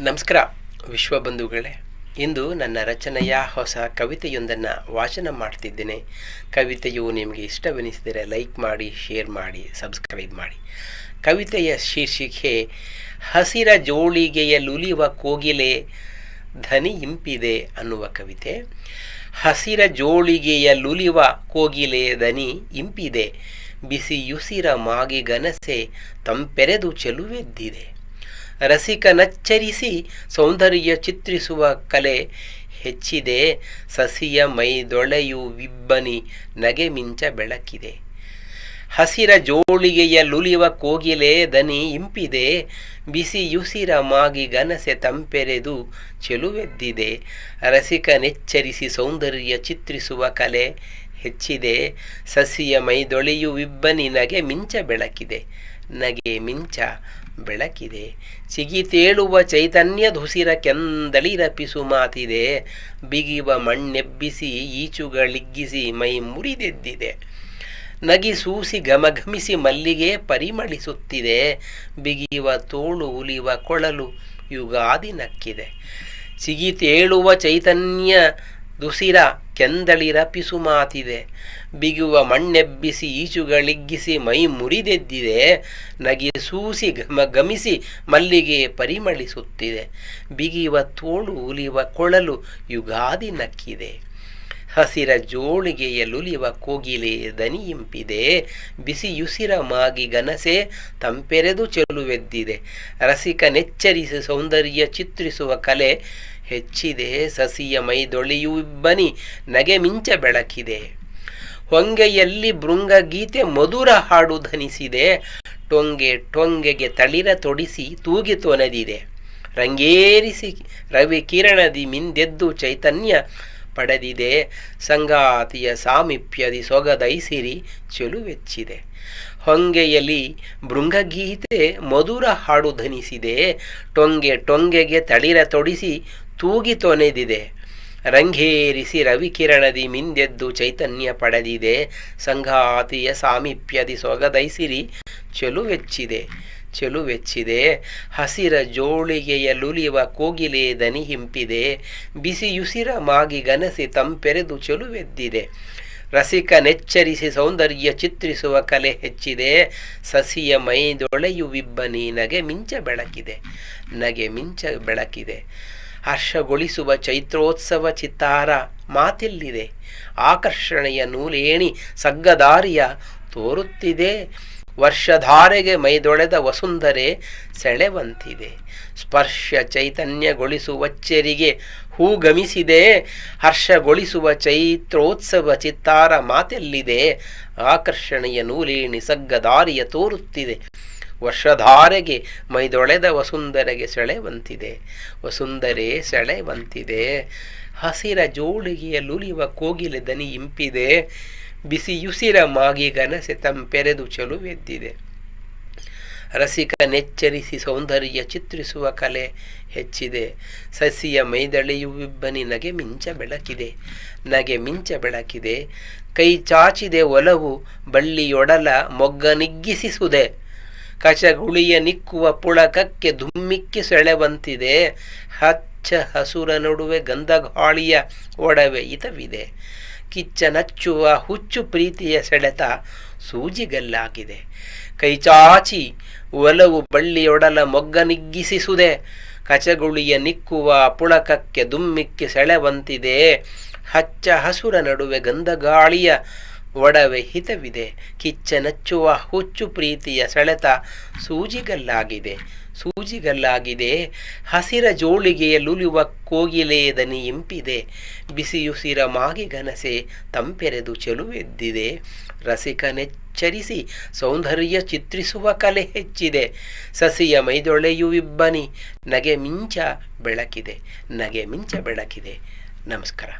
ನಮಸ್ಕಾರ, ವಿಶ್ವಬಂಧುಗಳೇ. ಇಂದು ನನ್ನ ರಚನೆಯ ಹೊಸ ಕವಿತೆಯೊಂದನ್ನು ವಾಚನ ಮಾಡ್ತಿದ್ದೇನೆ. ಕವಿತೆಯು ನಿಮಗೆ ಇಷ್ಟವೆನಿಸಿದರೆ ಲೈಕ್ ಮಾಡಿ, ಶೇರ್ ಮಾಡಿ, ಸಬ್ಸ್ಕ್ರೈಬ್ ಮಾಡಿ. ಕವಿತೆಯ ಶೀರ್ಷಿಕೆ, ಹಸಿರ ಜೋಳಿಗೆಯ ಲುಲಿವ ಕೋಗಿಲೆ, ಧನಿ ಇಂಪಿದೆ ಅನ್ನುವ ಕವಿತೆ. ಹಸಿರ ಜೋಳಿಗೆಯ ಲುಲಿವ ಕೋಗಿಲೆ ದನಿ ಇಂಪಿದೆ. ಬಿಸಿಯುಸಿರ ಮಾಗಿ ಗನಸೆ, ತಂಪೆರೆದು ಚೆಲುವೆದ್ದಿದೆ. ರಸಿಕನಚ್ಚರಿಸಿ ಸೌಂದರ್ಯ ಚಿತ್ರಿಸುವ ಕಲೆ ಹೆಚ್ಚಿದೆ. ಸಸಿಯ ಮೈದೊಳೆಯು ವಿಬ್ಬನಿ ನಗೆ ಮಿಂಚ ಬೆಳಕಿದೆ. ಹಸಿರ ಜೋಳಿಗೆಯ ಲುಲಿವ ಕೋಗಿಲೆ ದನಿ ಇಂಪಿದೆ. ಬಿಸಿಯುಸಿರ ಮಾಗಿ ಗನಸೆ ತಂಪೆರೆದು ಚೆಲುವೆದ್ದಿದೆ. ರಸಿಕನೆಚ್ಚರಿಸಿ ಸೌಂದರ್ಯ ಚಿತ್ರಿಸುವ ಕಲೆ ಹೆಚ್ಚಿದೆ. ಸಸಿಯ ಮೈದೊಳೆಯು ವಿಬ್ಬನಿ ನಗೆ ಮಿಂಚ ಬೆಳಕಿದೆ. ನಗೆ ಮಿಂಚ ಬೆಳಕಿದೆ. ಸಿಗಿತೇಳುವ ಚೈತನ್ಯದುಸಿರ ಕೆಂದಳಿರಪಿಸು ಮಾತಿದೆ. ಬಿಗಿವ ಮಣ್ಣೆಬ್ಬಿಸಿ ಈಚುಗಳಿಗ್ಗಿಸಿ ಮೈ ಮುರಿದೆದ್ದಿದೆ. ನಗಿಸೂಸಿ ಘಮಘಮಿಸಿ ಮಲ್ಲಿಗೆ ಪರಿಮಳಿಸುತ್ತಿದೆ. ಬಿಗಿಯುವ ತೋಳು ಉಲಿವ ಕೊಳಲು ಯುಗಾದಿ ನಕ್ಕಿದೆ. ಸಿಗಿತೇಳುವ ಚೈತನ್ಯ ದುಸಿರ ಕೆಂದಳಿರ ಪಿಸುಮಾತಿದೆ ಬಿಗುವ ಮಣ್ಣೆಬ್ಬಿಸಿ ಈಚುಗಳಿಗ್ಗಿಸಿ ಮೈ ಮುರಿದೆದ್ದಿದೆ. ನಗಿಸೂಸಿ ಘಮ ಗಮಿಸಿ ಮಲ್ಲಿಗೆ ಪರಿಮಳಿಸುತ್ತಿದೆ. ಬಿಗಿಯುವ ತೋಳು ಉಲಿವ ಕೊಳಲು ಯುಗಾದಿ ನಕ್ಕಿದೆ. ಹಸಿರ ಜೋಳಿಗೆಯ ಲುಲಿವ ಕೋಗಿಲೆ ದನಿಯಿಂಪಿದೆ ಬಿಸಿಯುಸಿರ ಮಾಗಿ ಗನಸೆ, ತಂಪೆರೆದು ಚೆಲುವೆದ್ದಿದೆ ರಸಿಕ ನೆಚ್ಚರಿಸಿ ಸೌಂದರ್ಯ ಚಿತ್ರಿಸುವ ಕಲೆ ಹೆಚ್ಚಿದೆ. ಸಸಿಯ ಮೈದೊಳೆಯು ಇಬ್ಬನಿ ನಗೆ ಮಿಂಚ ಬೆಳಕಿದೆ. ಹೊಂಗೆಯಲ್ಲಿ ಭೃಂಗ ಗೀತೆ ಮಧುರ ಹಾಡು ಧನಿಸಿದೆ ಟೊಂಗೆ ಟೊಂಗೆಗೆ ತಳಿರ ತೊಡಿಸಿ ತೂಗಿ ತೊನೆದಿದೆ. ರಂಗೇರಿಸಿ ರವಿ ಕಿರಣದಿ ಮಿಂದೆದ್ದು ಚೈತನ್ಯ ಪಡೆದಿದೆ. ಸಂಗಾತಿಯ ಸಾಮೀಪ್ಯದಿ ಸೊಗದೈಸಿರಿ, ಚೆಲುವೆಚ್ಚಿದೆ. ಹೊಂಗೆಯಲ್ಲಿ ಭೃಂಗಗೀತೆ ಮಧುರ ಹಾಡು ಧನಿಸಿದೆ ಟೊಂಗೆ ಟೊಂಗೆಗೆ ತಳಿರ ತೊಡಿಸಿ ತೂಗಿ ತೊನೆದಿದೆ. ರಂಗೇರಿಸಿ ರವಿಕಿರಣದಿ ಮಿಂದೆದ್ದು ಚೈತನ್ಯ ಪಡೆದಿದೆ. ಸಂಗಾತಿಯ ಸಾಮೀಪ್ಯದಿ ಸೊಗದೈಸಿರಿ, ಚೆಲುವೆಚ್ಚಿದೆ. ಚೆಲುವೆಚ್ಚಿದೆ ಹಸಿರ ಜೋಳಿಗೆಯ ಲುಲಿವ ಕೋಗಿಲೆ ದನಿ ಹಿಂಪಿದೆ. ಬಿಸಿಯುಸಿರ ಮಾಗಿ ಗನಸಿ ತಂಪೆರೆದು ಚೆಲುವೆದ್ದಿದೆ ರಸಿಕನೆಚ್ಚರಿಸಿ ಸೌಂದರ್ಯ ಚಿತ್ರಿಸುವ ಕಲೆ ಹೆಚ್ಚಿದೆ. ಸಸಿಯ ಮೈದೊಳೆಯು ವಿಬ್ಬನಿ ನಗೆ ಮಿಂಚ ಬೆಳಕಿದೆ. ನಗೆ ಮಿಂಚ ಬೆಳಕಿದೆ. ಹರ್ಷಗೊಳಿಸುವ ಚೈತ್ರೋತ್ಸವ ಚಿತ್ತಾರ ಮಾತೆಲ್ಲಿದೆ. ಆಕರ್ಷಣೆಯ ನೂಲೇಣಿ ಸಗ್ಗದಾರಿಯ ತೋರುತ್ತಿದೆ. ವರ್ಷಧಾರೆಗೆ ಮೈದೊಳೆದ ವಸುಂಧರೆ ಸೆಳೆವಂತಿದೆ. ಸ್ಪರ್ಶ ಚೈತನ್ಯಗೊಳಿಸುವಚ್ಚರಿಗೆ ಹೂಗಮಿಸಿದೆ ಹರ್ಷಗೊಳಿಸುವ ಚೈತ್ರೋತ್ಸವ ಚಿತ್ತಾರ ಮಾತೆಲ್ಲಿದೆ. ಆಕರ್ಷಣೆಯ ನೂಲೇಣಿ ಸಗ್ಗದಾರಿಯ ತೋರುತ್ತಿದೆ. ವರ್ಷಧಾರೆಗೆ ಮೈದೊಳೆದ ವಸುಂಧರೆಗೆ ಸೆಳೆವಂತಿದೆ. ವಸುಂಧರೆ ಸೆಳೆವಂತಿದೆ. ಹಸಿರ ಜೋಳಿಗೆಯ ಲುಲಿವ ಕೋಗಿಲೆ ದನಿ ಇಂಪಿದೆ. ಬಿಸಿಯುಸಿರ ಮಾಗಿ ಗನಸೆ ತಂಪೆರೆದು ರಸಿಕ ನೆಚ್ಚರಿಸಿ ಸೌಂದರ್ಯ ಚಿತ್ರಿಸುವ ಕಲೆ ಹೆಚ್ಚಿದೆ. ಸಸಿಯ ಮೈದಳೆಯು ಇಬ್ಬನಿ ನಗೆ ಮಿಂಚ ಬೆಳಕಿದೆ. ನಗೆ ಮಿಂಚ ಬೆಳಕಿದೆ. ಕೈ ಚಾಚಿದೆ ಒಲವು, ಬಳ್ಳಿಯೊಡಲ ಮೊಗ್ಗನಿಗ್ಗಿಸಿಸುದೆ ಕಚಗುಳಿಯ ನಿಕ್ಕುವ ಪುಳಕಕ್ಕೆ ಧುಮ್ಮಿಕ್ಕಿ ಸೆಳೆವಂತಿದೆ. ಹಚ್ಚ ಹಸುರ ನಡುವೆ ಗಂಧಗಾಳಿಯ ಒಡವೆ ಇತವಿದೆ ಕಿಚ್ಚ ನಚ್ಚುವ ಹುಚ್ಚು ಪ್ರೀತಿಯ ಸೆಳೆತ ಸೂಜಿಗಲ್ಲಾಗಿದೆ. ಕೈಚಾಚಿ ಒಲವು ಬಳ್ಳಿಯೊಡಲ ಮೊಗ್ಗನಿಗ್ಗಿಸಿಸುದೆ ಕಚಗುಳಿಯ ನಿಕ್ಕುವ ಪುಳಕಕ್ಕೆ ದುಮ್ಮಿಕ್ಕಿ ಸೆಳೆವಂತಿದೆ. ಹಚ್ಚ ಹಸುರ ನಡುವೆ ಗಂಧಗಾಳಿಯ ಒಡವೆ ಹಿತವಿದೆ. ಕಿಚ್ಚ ನಚ್ಚುವ ಹುಚ್ಚು ಪ್ರೀತಿಯ ಸೆಳೆತ ಸೂಜಿಗಲ್ಲಾಗಿದೆ. ಸೂಜಿಗಲ್ಲಾಗಿದೆ. ಹಸಿರ ಜೋಳಿಗೆಯ ಲುಲಿವ ಕೋಗಿಲೆಯ ದನಿ ಇಂಪಿದೆ. ಬಿಸಿಯುಸಿರ ಮಾಗಿ ಗನಸೆ ತಂಪೆರೆದು ಚೆಲುವೆದ್ದಿದೆ. ರಸಿಕನೆಚ್ಚರಿಸಿ ಸೌಂದರ್ಯ ಚಿತ್ರಿಸುವ ಕಲೆ ಹೆಚ್ಚಿದೆ. ಸಸಿಯ ಮೈದೊಳೆಯು ಇಬ್ಬನಿ. ನಗೆ ಮಿಂಚ ಬೆಳಕಿದೆ. ನಗೆ ಮಿಂಚ ಬೆಳಕಿದೆ. ನಮಸ್ಕಾರ.